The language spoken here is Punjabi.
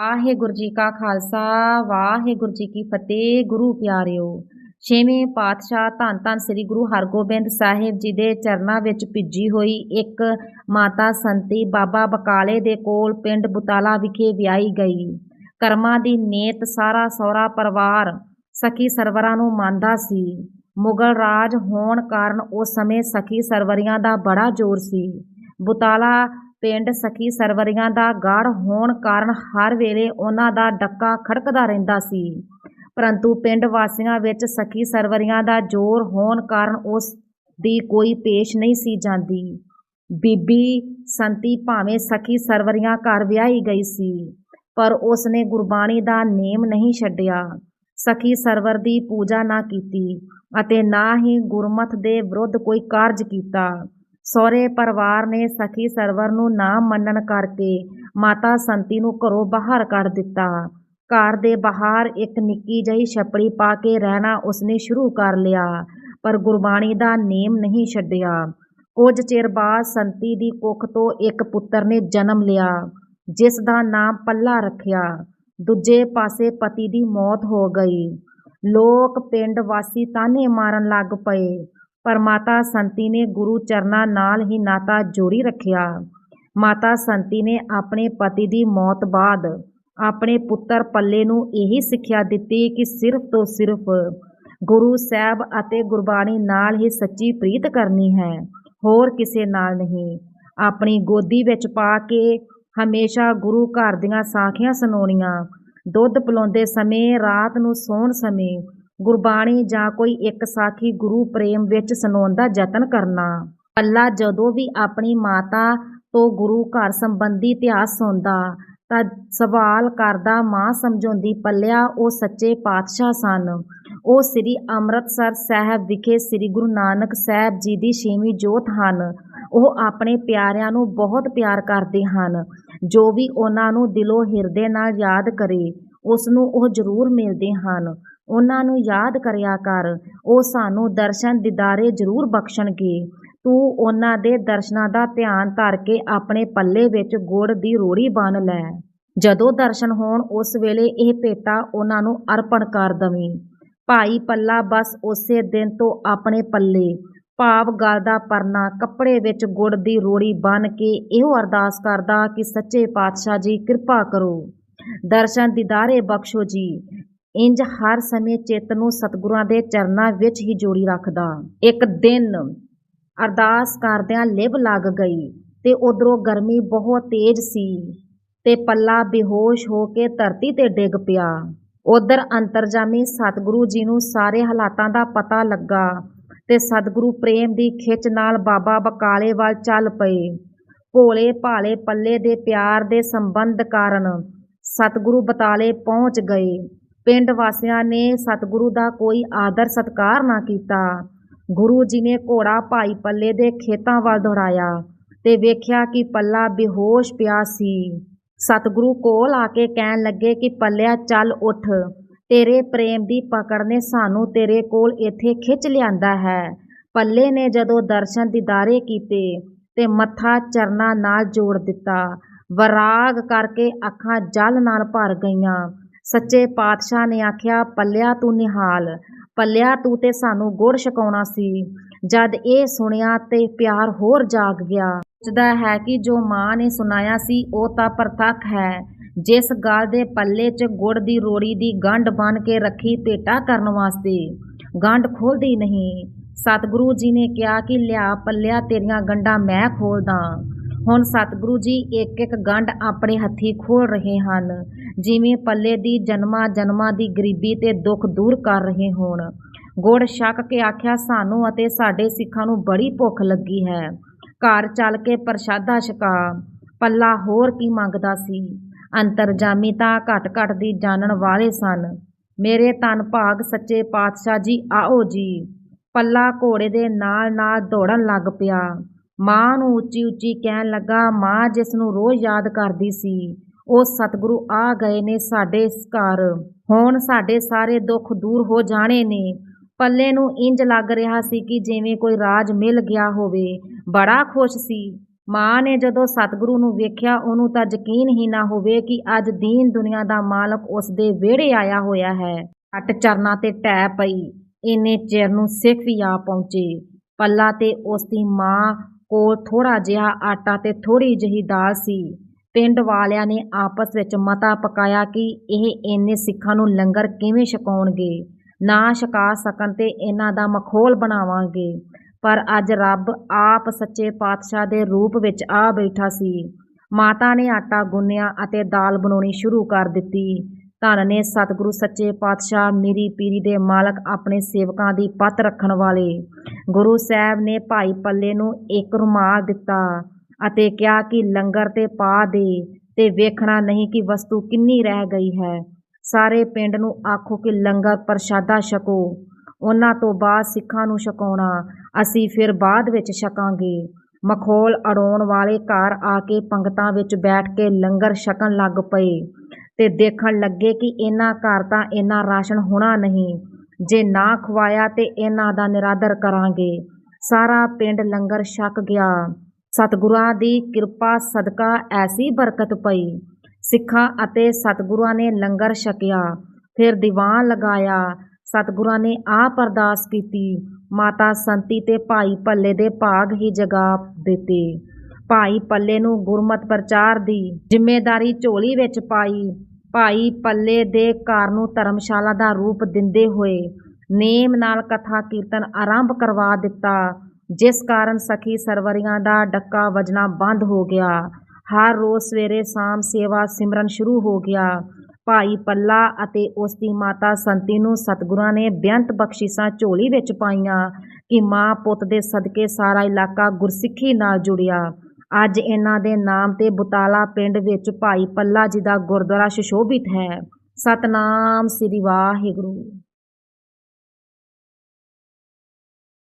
ਵਾਹਿਗੁਰੂ ਜੀ ਕਾ ਖਾਲਸਾ ਵਾਹਿਗੁਰੂ ਜੀ ਕੀ ਫਤਿਹ, ਗੁਰੂ ਪਿਆਰਿਓ। ਛੇਵੇਂ ਪਾਤਸ਼ਾਹ ਧੰਨ ਧੰਨ ਸ੍ਰੀ ਗੁਰੂ ਹਰਗੋਬਿੰਦ ਸਾਹਿਬ ਜੀ ਦੇ ਚਰਨਾਂ ਵਿੱਚ ਭਿੱਜੀ ਹੋਈ ਇੱਕ ਮਾਤਾ ਸੰਤੀ ਬਾਬਾ ਬਕਾਲੇ ਦੇ ਕੋਲ ਪਿੰਡ ਬੁਤਾਲਾ ਵਿਖੇ ਵਿਆਹੀ ਗਈ। ਕਰਮਾਂ ਦੀ ਨੇਤ ਸਾਰਾ ਸਹੁਰਾ ਪਰਿਵਾਰ ਸਖੀ ਸਰਵਰਾਂ ਨੂੰ ਮੰਨਦਾ ਸੀ। ਮੁਗਲ ਰਾਜ ਹੋਣ ਕਾਰਨ ਉਸ ਸਮੇਂ ਸਖੀ ਸਰਵਰੀਆਂ ਦਾ ਬੜਾ ਜ਼ੋਰ ਸੀ। ਬੁਤਾਲਾ ਪਿੰਡ ਸਖੀ ਸਰਵਰੀਆਂ ਦਾ ਗਾੜ ਹੋਣ ਕਾਰਨ ਹਰ ਵੇਲੇ ਉਹਨਾਂ ਦਾ ਡੱਕਾ ਖੜਕਦਾ ਰਹਿੰਦਾ ਸੀ। ਪਰੰਤੂ ਪਿੰਡ ਵਾਸੀਆਂ ਵਿੱਚ ਸਖੀ ਸਰਵਰੀਆਂ ਦਾ ਜ਼ੋਰ ਹੋਣ ਕਾਰਨ ਉਸ ਦੀ ਕੋਈ ਪੇਸ਼ ਨਹੀਂ ਸੀ ਜਾਂਦੀ। ਬੀਬੀ ਸੰਤੀ ਭਾਵੇਂ ਸਖੀ ਸਰਵਰੀਆਂ ਘਰ ਵਿਆਹੀ ਗਈ ਸੀ, ਪਰ ਉਸ ਨੇ ਗੁਰਬਾਣੀ ਦਾ ਨੇਮ ਨਹੀਂ ਛੱਡਿਆ। ਸਖੀ ਸਰਵਰ ਦੀ ਪੂਜਾ ਨਾ ਕੀਤੀ ਅਤੇ ਨਾ ਹੀ ਗੁਰਮਤ ਦੇ ਵਿਰੁੱਧ ਕੋਈ ਕਾਰਜ ਕੀਤਾ। ਸਹੁਰੇ ਪਰਿਵਾਰ ਨੇ ਸਖੀ ਸਰਵਰ ਨੂੰ ਨਾ ਮੰਨਣ ਕਰਕੇ ਮਾਤਾ ਸੰਤੀ ਨੂੰ ਘਰੋਂ ਬਾਹਰ ਕੱਢ ਦਿੱਤਾ। ਘਰ ਦੇ ਬਾਹਰ ਇੱਕ ਨਿੱਕੀ ਜਿਹੀ ਛਪੜੀ ਪਾ ਕੇ ਰਹਿਣਾ ਉਸਨੇ ਸ਼ੁਰੂ ਕਰ ਲਿਆ, ਪਰ ਗੁਰਬਾਣੀ ਦਾ ਨੇਮ ਨਹੀਂ ਛੱਡਿਆ। ਕੁਝ ਚਿਰ ਬਾਅਦ ਸੰਤੀ ਦੀ ਕੁੱਖ ਤੋਂ ਇੱਕ ਪੁੱਤਰ ਨੇ ਜਨਮ ਲਿਆ, ਜਿਸ ਦਾ ਨਾਮ ਪੱਲਾ ਰੱਖਿਆ। ਦੂਜੇ ਪਾਸੇ ਪਤੀ ਦੀ ਮੌਤ ਹੋ ਗਈ। ਲੋਕ ਪਿੰਡ ਵਾਸੀ ਤਾਨੇ ਮਾਰਨ ਲੱਗ ਪਏ। ਪਰ ਮਾਤਾ ਸੰਤੀ ਨੇ ਗੁਰੂ ਚਰਨਾਂ ਨਾਲ ਹੀ ਨਾਤਾ ਜੋੜੀ ਰੱਖਿਆ। ਮਾਤਾ ਸੰਤੀ ਨੇ ਆਪਣੇ ਪਤੀ ਦੀ ਮੌਤ ਬਾਅਦ ਆਪਣੇ ਪੁੱਤਰ ਪੱਲੇ ਨੂੰ ਇਹੀ ਸਿੱਖਿਆ ਦਿੱਤੀ ਕਿ ਸਿਰਫ ਤੋਂ ਸਿਰਫ ਗੁਰੂ ਸਾਹਿਬ ਅਤੇ ਗੁਰਬਾਣੀ ਨਾਲ ਹੀ ਸੱਚੀ ਪ੍ਰੀਤ ਕਰਨੀ ਹੈ, ਹੋਰ ਕਿਸੇ ਨਾਲ ਨਹੀਂ। ਆਪਣੀ ਗੋਦੀ ਵਿੱਚ ਪਾ ਕੇ ਹਮੇਸ਼ਾ ਗੁਰੂ ਘਰ ਦੀਆਂ ਸਾਖੀਆਂ ਸੁਣਾਉਣੀਆਂ। ਦੁੱਧ ਪਿਲਾਉਂਦੇ ਸਮੇਂ, ਰਾਤ ਨੂੰ ਸੌਣ ਸਮੇਂ ਗੁਰਬਾਣੀ ਜਾਂ ਕੋਈ ਇੱਕ ਸਾਖੀ ਗੁਰੂ ਪ੍ਰੇਮ ਵਿੱਚ ਸੁਣਾਉਣ ਦਾ ਯਤਨ ਕਰਨਾ। ਪੱਲਾ ਜਦੋਂ ਵੀ ਆਪਣੀ ਮਾਤਾ ਤੋਂ ਗੁਰੂ ਘਰ ਸੰਬੰਧੀ ਇਤਿਹਾਸ ਸੁਣਦਾ, ਤਾਂ ਸਵਾਲ ਕਰਦਾ, ਮਾਂ ਸਮਝਾਉਂਦੀ, ਪੱਲਿਆ, ਉਹ ਸੱਚੇ ਪਾਤਸ਼ਾਹ ਸਨ। ਉਹ ਸ੍ਰੀ ਅੰਮ੍ਰਿਤਸਰ ਸਾਹਿਬ ਵਿਖੇ ਸ੍ਰੀ ਗੁਰੂ ਨਾਨਕ ਸਾਹਿਬ ਜੀ ਦੀ ਛੇਵੀਂ ਜੋਤ ਹਨ। ਉਹ ਆਪਣੇ ਪਿਆਰਿਆਂ ਨੂੰ ਬਹੁਤ ਪਿਆਰ ਕਰਦੇ ਹਨ। ਜੋ ਵੀ ਉਹਨਾਂ ਨੂੰ ਦਿਲੋਂ ਹਿਰਦੇ ਨਾਲ ਯਾਦ ਕਰੇ, ਉਸ ਨੂੰ ਉਹ ਜ਼ਰੂਰ ਮਿਲਦੇ ਹਨ। ਉਹਨਾਂ ਨੂੰ ਯਾਦ ਕਰਿਆ ਕਰ, ਉਹ ਸਾਨੂੰ ਦਰਸ਼ਨ ਦੀਦਾਰੇ ਜ਼ਰੂਰ ਬਖਸ਼ਣਗੇ ਤੂੰ ਉਹਨਾਂ ਦੇ ਦਰਸ਼ਨਾਂ ਦਾ ਧਿਆਨ ਧਰ ਕੇ ਆਪਣੇ ਪੱਲੇ ਵਿੱਚ ਗੁੜ ਦੀ ਰੋੜੀ ਬੰਨ ਲੈ। ਜਦੋਂ ਦਰਸ਼ਨ ਹੋਣ, ਉਸ ਵੇਲੇ ਇਹ ਭੇਟਾ ਉਹਨਾਂ ਨੂੰ ਅਰਪਣ ਕਰ ਦਵੀਂ। ਭਾਈ ਪੱਲਾ ਬਸ ਉਸੇ ਦਿਨ ਤੋਂ ਆਪਣੇ ਪੱਲੇ। ਭਾਵ ਗਲ ਦਾ ਪਰਨਾ ਕੱਪੜੇ ਵਿੱਚ ਗੁੜ ਦੀ ਰੋੜੀ ਬੰਨ ਕੇ ਇਹੋ ਅਰਦਾਸ ਕਰਦਾ ਕਿ ਸੱਚੇ ਪਾਤਸ਼ਾਹ ਜੀ ਕਿਰਪਾ ਕਰੋ। ਦਰਸ਼ਨ ਦੀਦਾਰੇ ਬਖਸ਼ੋ ਜੀ। ਇੰਜ ਹਰ ਸਮੇਂ ਚਿੱਤ ਨੂੰ ਸਤਿਗੁਰਾਂ ਦੇ ਚਰਨਾਂ ਵਿੱਚ ਹੀ ਜੋੜੀ ਰੱਖਦਾ। ਇੱਕ ਦਿਨ ਅਰਦਾਸ ਕਰਦਿਆਂ ਲਿਵ ਲੱਗ ਗਈ ਤੇ ਉਧਰੋਂ ਗਰਮੀ ਬਹੁਤ ਤੇਜ਼ ਸੀ ਤੇ ਪੱਲਾ ਬੇਹੋਸ਼ ਹੋ ਕੇ ਧਰਤੀ ਤੇ ਡਿੱਗ ਪਿਆ। ਉਧਰ ਅੰਤਰਜਾਮੀ ਸਤਿਗੁਰੂ ਜੀ ਨੂੰ ਸਾਰੇ ਹਾਲਾਤਾਂ ਦਾ ਪਤਾ ਲੱਗਾ ਤੇ ਸਤਿਗੁਰੂ ਪ੍ਰੇਮ ਦੀ ਖਿੱਚ ਨਾਲ ਬਾਬਾ ਬਕਾਲੇ ਵੱਲ ਚੱਲ ਪਏ। ਭੋਲੇ ਭਾਲੇ ਪੱਲੇ ਦੇ ਪਿਆਰ ਦੇ ਸੰਬੰਧ ਕਾਰਨ ਸਤਿਗੁਰੂ ਬਤਾਲੇ ਪਹੁੰਚ ਗਏ। ਪਿੰਡ ਵਾਸੀਆਂ ਨੇ ਸਤਿਗੁਰੂ ਦਾ ਕੋਈ ਆਦਰ ਸਤਕਾਰ ਨਾ ਕੀਤਾ। ਗੁਰੂ ਜੀ ਨੇ ਘੋੜਾ ਭਾਈ ਪੱਲੇ ਦੇ ਖੇਤਾਂ ਵੱਲ ਦੌੜਾਇਆ ਤੇ ਵੇਖਿਆ ਕਿ ਪੱਲਾ ਬੇਹੋਸ਼ ਪਿਆ ਸੀ। ਸਤਿਗੁਰੂ ਕੋਲ ਆ ਕੇ ਕਹਿਣ ਲੱਗੇ ਕਿ ਪੱਲਿਆ ਚੱਲ ਉੱਠ, ਤੇਰੇ ਪ੍ਰੇਮ ਦੀ ਪਕੜ ਨੇ ਸਾਨੂੰ ਤੇਰੇ ਕੋਲ ਇੱਥੇ ਖਿੱਚ ਲਿਆਂਦਾ ਹੈ। ਪੱਲੇ ਨੇ ਜਦੋਂ ਦਰਸ਼ਨ ਦਿਦਾਰੇ ਕੀਤੇ ਤੇ ਮੱਥਾ ਚਰਨਾਂ ਨਾਲ ਜੋੜ ਦਿੱਤਾ, ਵਰਾਗ ਕਰਕੇ ਅੱਖਾਂ ਜਲ ਨਾਲ ਭਰ ਗਈਆਂ। ਸੱਚੇ ਪਾਤਸ਼ਾਹ ਨੇ ਆਖਿਆ, ਪੱਲਿਆ ਤੂੰ ਨਿਹਾਲ, ਪੱਲਿਆ ਤੂੰ ਤੇ ਸਾਨੂੰ ਗੁੜ ਛਕਾਉਣਾ ਸੀ। ਜਦ ਇਹ ਸੁਣਿਆ ਤੇ ਪਿਆਰ ਹੋਰ ਜਾਗ ਗਿਆ। ਸੋਚਦਾ ਹੈ ਕਿ ਜੋ ਮਾਂ ਨੇ ਸੁਣਾਇਆ ਸੀ, ਉਹ ਤਾਂ ਪ੍ਰਤੱਖ ਹੈ। ਜਿਸ ਗੱਲ ਦੇ ਪੱਲੇ 'ਚ ਗੁੜ ਦੀ ਰੋੜੀ ਦੀ ਗੰਢ ਬਨ ਕੇ ਰੱਖੀ ਭੇਟਾ ਕਰਨ ਵਾਸਤੇ, ਗੰਢ ਖੋਲਦੀ ਨਹੀਂ। ਸਤਿਗੁਰੂ ਜੀ ਨੇ ਕਿਹਾ ਕਿ, ਲਿਆ ਪੱਲਿਆ ਤੇਰੀਆਂ ਗੰਢਾਂ ਮੈਂ ਖੋਲਦਾ ਹੁਣ ਸਤਿਗੁਰੂ ਜੀ ਇੱਕ ਇੱਕ ਗੰਢ ਆਪਣੇ ਹੱਥੀ ਖੋਲ ਰਹੇ ਹਨ। ਜਿਵੇਂ ਪੱਲੇ ਦੀ ਜਨਮਾਂ ਜਨਮਾਂ ਦੀ ਗਰੀਬੀ ਤੇ ਦੁੱਖ ਦੂਰ ਕਰ ਰਹੇ ਹੋਣ। ਗੁੜ ਛਕ ਕੇ ਆਖਿਆ, ਸਾਨੂੰ ਅਤੇ ਸਾਡੇ ਸਿੱਖਾਂ ਨੂੰ ਬੜੀ ਭੁੱਖ ਲੱਗੀ ਹੈ। ਘਰ ਚੱਲ ਕੇ ਪ੍ਰਸ਼ਾਦਾ ਛਕਾ। ਪੱਲਾ ਹੋਰ ਕੀ ਮੰਗਦਾ ਸੀ? ਅੰਤਰਜਾਮੀ ਤਾਂ ਘਟ ਘਟ ਦੀ ਜਾਣਨ ਵਾਲੇ ਸਨ। ਮੇਰੇ ਤਨ ਭਾਗ ਸੱਚੇ ਪਾਤਸ਼ਾਹ ਜੀ, ਆਓ ਜੀ। ਪੱਲਾ ਘੋੜੇ ਦੇ ਨਾਲ ਨਾਲ ਦੌੜਨ ਲੱਗ ਪਿਆ। ਮਾਂ ਨੂੰ ਉੱਚੀ ਉੱਚੀ ਕਹਿਣ ਲੱਗਾ, ਮਾਂ, ਜਿਸ ਨੂੰ ਰੋਜ਼ ਯਾਦ ਕਰਦੀ ਸੀ, ਉਹ ਸਤਿਗੁਰੂ ਆ ਗਏ ਨੇ ਸਾਡੇ ਘਰ। ਹੁਣ ਸਾਡੇ ਸਾਰੇ ਦੁੱਖ ਦੂਰ ਹੋ ਜਾਣੇ ਨੇ। ਪੱਲੇ ਨੂੰ ਇੰਜ ਲੱਗ ਰਿਹਾ ਸੀ ਕਿ ਜਿਵੇਂ ਕੋਈ ਰਾਜ ਮਿਲ ਗਿਆ ਹੋਵੇ। ਬੜਾ ਖੁਸ਼ ਸੀ। ਮਾਂ ਨੇ ਜਦੋਂ ਸਤਿਗੁਰੂ ਨੂੰ ਵੇਖਿਆ, ਉਹਨੂੰ ਤਾਂ ਯਕੀਨ ਹੀ ਨਾ ਹੋਵੇ ਕਿ ਅੱਜ ਦੀਨ ਦੁਨੀਆ ਦਾ ਮਾਲਕ ਉਸ ਦੇ ਵਿਹੜੇ ਆਇਆ ਹੋਇਆ ਹੈ। ਅੱਟ ਚਰਨਾਂ ਤੇ ਟਹਿ ਪਈ। ਇੰਨੇ ਚਿਰ ਨੂੰ ਸਿੱਖ ਵੀ ਆ ਪਹੁੰਚੇ। ਪੱਲਾ ਤੇ ਉਸ ਦੀ ਮਾਂ ਕੋਲ ਥੋੜਾ ਜਿਹਾ ਆਟਾ ਤੇ ਥੋੜੀ ਜਿਹੀ ਦਾਲ ਸੀ। ਪਿੰਡ ਵਾਲਿਆਂ ਨੇ ਆਪਸ ਵਿੱਚ ਮਤਾ ਪਕਾਇਆ ਕਿ ਇਹ ਇੰਨੇ ਸਿੱਖਾਂ ਨੂੰ ਲੰਗਰ ਕਿਵੇਂ ਛਕਾਉਣਗੇ। ਨਾ ਛਕਾ ਸਕਣ ਤੇ ਇਹਨਾਂ ਦਾ ਮਖੌਲ ਬਣਾਵਾਂਗੇ। ਪਰ ਅੱਜ ਰੱਬ ਆਪ ਸੱਚੇ ਪਾਤਸ਼ਾਹ ਦੇ ਰੂਪ ਵਿੱਚ ਆ ਬੈਠਾ ਸੀ। ਮਾਤਾ ਨੇ ਆਟਾ ਗੁੰਨਿਆ ਅਤੇ ਦਾਲ ਬਣਾਉਣੀ ਸ਼ੁਰੂ ਕਰ ਦਿੱਤੀ। ਧਨ ਨੇ ਸਤਿਗੁਰੂ ਸੱਚੇ ਪਾਤਸ਼ਾਹ ਮੇਰੀ ਪੀਰੀ ਦੇ ਮਾਲਕ ਆਪਣੇ ਸੇਵਕਾਂ ਦੀ ਪੱਤ ਰੱਖਣ ਵਾਲੇ। ਗੁਰੂ ਸਾਹਿਬ ਨੇ ਭਾਈ ਪੱਲੇ ਨੂੰ ਇੱਕ ਰੁਮਾਲ ਦਿੱਤਾ ਅਤੇ ਕਿਹਾ ਕਿ ਲੰਗਰ ਤੇ ਪਾ ਦੇ ਤੇ ਵੇਖਣਾ ਨਹੀਂ ਕਿ ਵਸਤੂ ਕਿੰਨੀ ਰਹਿ ਗਈ ਹੈ। ਸਾਰੇ ਪਿੰਡ ਨੂੰ ਆਖੋ ਕਿ ਲੰਗਰ ਪ੍ਰਸ਼ਾਦਾ ਛਕੋ। ਉਹਨਾਂ ਤੋਂ ਬਾਅਦ ਸਿੱਖਾਂ ਨੂੰ ਛਕਾਉਣਾ। ਅਸੀਂ ਫਿਰ ਬਾਅਦ ਵਿੱਚ ਛਕਾਂਗੇ। ਮਖੌਲ ਅੜਾਉਣ ਵਾਲੇ ਘਰ ਆ ਕੇ ਪੰਗਤਾਂ ਵਿੱਚ ਬੈਠ ਕੇ ਲੰਗਰ ਛਕਣ ਲੱਗ ਪਏ। ਤੇ ਦੇਖਣ ਲੱਗੇ ਕਿ ਇਹਨਾਂ ਘਰ ਤਾਂ ਇੰਨਾ ਰਾਸ਼ਨ ਹੋਣਾ ਨਹੀਂ। ਜੇ ਨਾ ਖਵਾਇਆ ਤੇ ਇਹਨਾਂ ਦਾ ਨਿਰਾਦਰ ਕਰਾਂਗੇ। ਸਾਰਾ ਪਿੰਡ ਲੰਗਰ ਛਕ ਗਿਆ। ਸਤਿਗੁਰਾਂ ਦੀ ਕਿਰਪਾ ਸਦਕਾ ਐਸੀ ਬਰਕਤ ਪਈ। ਸਿੱਖਾਂ ਅਤੇ ਸਤਿਗੁਰਾਂ ਨੇ ਲੰਗਰ ਛਕਿਆ, ਫਿਰ ਦੀਵਾਨ ਲਗਾਇਆ। ਸਤਿਗੁਰਾਂ ਨੇ ਆਪ ਅਰਦਾਸ ਕੀਤੀ। ਮਾਤਾ ਸੰਤੀ ਤੇ ਭਾਈ ਭੱਲੇ ਦੇ ਭਾਗ ਹੀ ਜਗਾ ਦਿੱਤੇ। ਭਾਈ ਪੱਲੇ ਨੂੰ ਗੁਰਮਤ ਪ੍ਰਚਾਰ ਦੀ ਜ਼ਿੰਮੇਵਾਰੀ ਝੋਲੀ ਵਿੱਚ ਪਾਈ। ਭਾਈ ਪੱਲੇ ਦੇ ਘਰ ਨੂੰ ਧਰਮਸ਼ਾਲਾ ਦਾ ਰੂਪ ਦਿੰਦੇ ਹੋਏ ਨੇਮ ਨਾਲ ਕਥਾ ਕੀਰਤਨ ਆਰੰਭ ਕਰਵਾ ਦਿੱਤਾ, ਜਿਸ ਕਾਰਨ ਸਖੀ ਸਰਵਰੀਆਂ ਦਾ ਡੱਕਾ ਵਜਣਾ ਬੰਦ ਹੋ ਗਿਆ। ਹਰ ਰੋਜ਼ ਸਵੇਰੇ ਸ਼ਾਮ ਸੇਵਾ ਸਿਮਰਨ ਸ਼ੁਰੂ ਹੋ ਗਿਆ। ਭਾਈ ਪੱਲਾ ਅਤੇ ਉਸ ਦੀ ਮਾਤਾ ਸੰਤੀ ਨੂੰ ਸਤਿਗੁਰਾਂ ਨੇ ਬੇਅੰਤ ਬਖਸ਼ਿਸ਼ਾਂ ਝੋਲੀ ਵਿੱਚ ਪਾਈਆਂ ਕਿ ਮਾਂ ਪੁੱਤ ਦੇ ਸਦਕੇ ਸਾਰਾ ਇਲਾਕਾ ਗੁਰਸਿੱਖੀ ਨਾਲ ਜੁੜਿਆ। ਅੱਜ ਇਹਨਾਂ ਦੇ ਨਾਮ ਤੇ ਬੁਤਾਲਾ ਪਿੰਡ ਵਿੱਚ ਭਾਈ ਪੱਲਾ ਜੀ ਦਾ ਗੁਰਦੁਆਰਾ ਸੁਸ਼ੋਭਿਤ ਹੈ। ਸਤਨਾਮ ਸ੍ਰੀ ਵਾਹਿਗੁਰੂ।